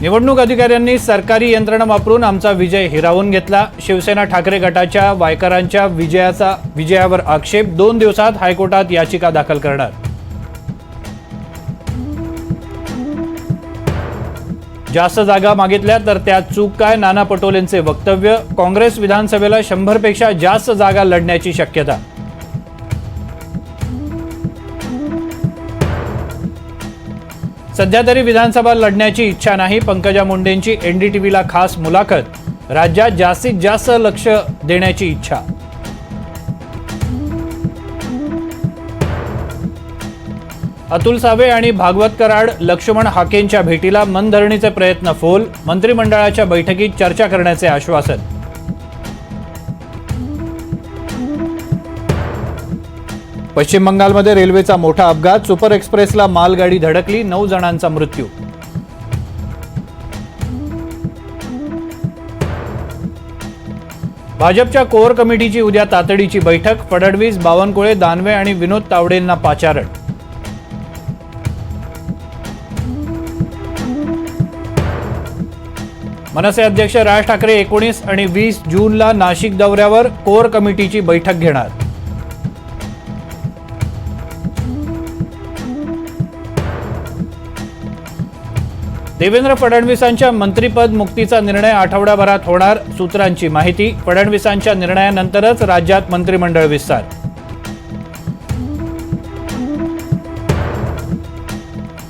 निवडणूक अधिकाऱ्यांनी सरकारी यंत्रणा वापरून आमचा विजय हिरावून घेतला. शिवसेना ठाकरे गटाच्या वायकरांच्या विजयाचा विजयावर आक्षेप दोन दिवसात हायकोर्टात याचिका दाखल करणार. जास्त जागा मागितल्या तर त्यात चूक काय नाना पटोलेंचे वक्तव्य? काँग्रेस विधानसभेला शंभरपेक्षा जास्त जागा लढण्याची शक्यता. सध्या तरी विधानसभा लढण्याची इच्छा नाही. पंकजा मुंडेंची एनडीटीव्हीला खास मुलाखत. राज्यात जास्तीत जास्त लक्ष देण्याची इच्छा. अतुल सावे आणि भागवत कराड लक्ष्मण हाकेंच्या भेटीला मनधरणीचे प्रयत्न फोल. मंत्रिमंडळाच्या बैठकीत चर्चा करण्याचे आश्वासन. पश्चिम बंगालमध्ये रेल्वेचा मोठा अपघात सुपर एक्सप्रेसला मालगाडी धडकली नऊ जणांचा मृत्यू. भाजपच्या कोअर कमिटीची उद्या तातडीची बैठक फडणवीस बावनकुळे दानवे आणि विनोद तावडेंना पाचारण. मनसे अध्यक्ष राज ठाकरे एकोणीस आणि वीस जूनला नाशिक दौऱ्यावर कोअर कमिटीची बैठक घेणार. देवेंद्र फडणवीसांच्या मंत्रिपद मुक्तीचा निर्णय आठवड्याभरात होणार सूत्रांची माहिती. फडणवीसांच्या निर्णयानंतरच राज्यात मंत्रिमंडळ विस्तार.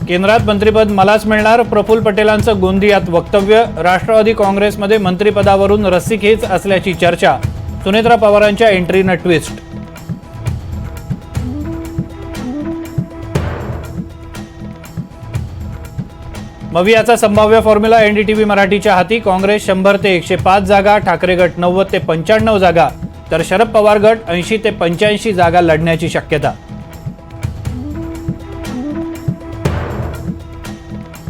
केंद्रात मंत्रिपद मलाच मिळणार प्रफुल्ल पटेलांचं गोंदियात वक्तव्य. राष्ट्रवादी काँग्रेसमध्ये मंत्रिपदावरून रस्सीखेच असल्याची चर्चा. सुनेत्रा पवारांच्या एंट्रीनं ट्विस्ट. मवियाचा संभाव्य फॉर्म्युला एनडीटीव्ही मराठीच्या हाती. काँग्रेस शंभर ते एकशे पाच जागा ठाकरे गट नव्वद ते पंच्याण्णव जागा तर शरद पवार गट ऐंशी ते पंच्याऐंशी जागा लढण्याची शक्यता.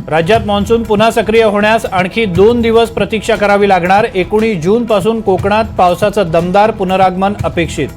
राज्यात मान्सून पुन्हा सक्रिय होण्यास आणखी दोन दिवस प्रतीक्षा करावी लागणार. एकोणीस जूनपासून कोकणात पावसाचं दमदार पुनरागमन अपेक्षित.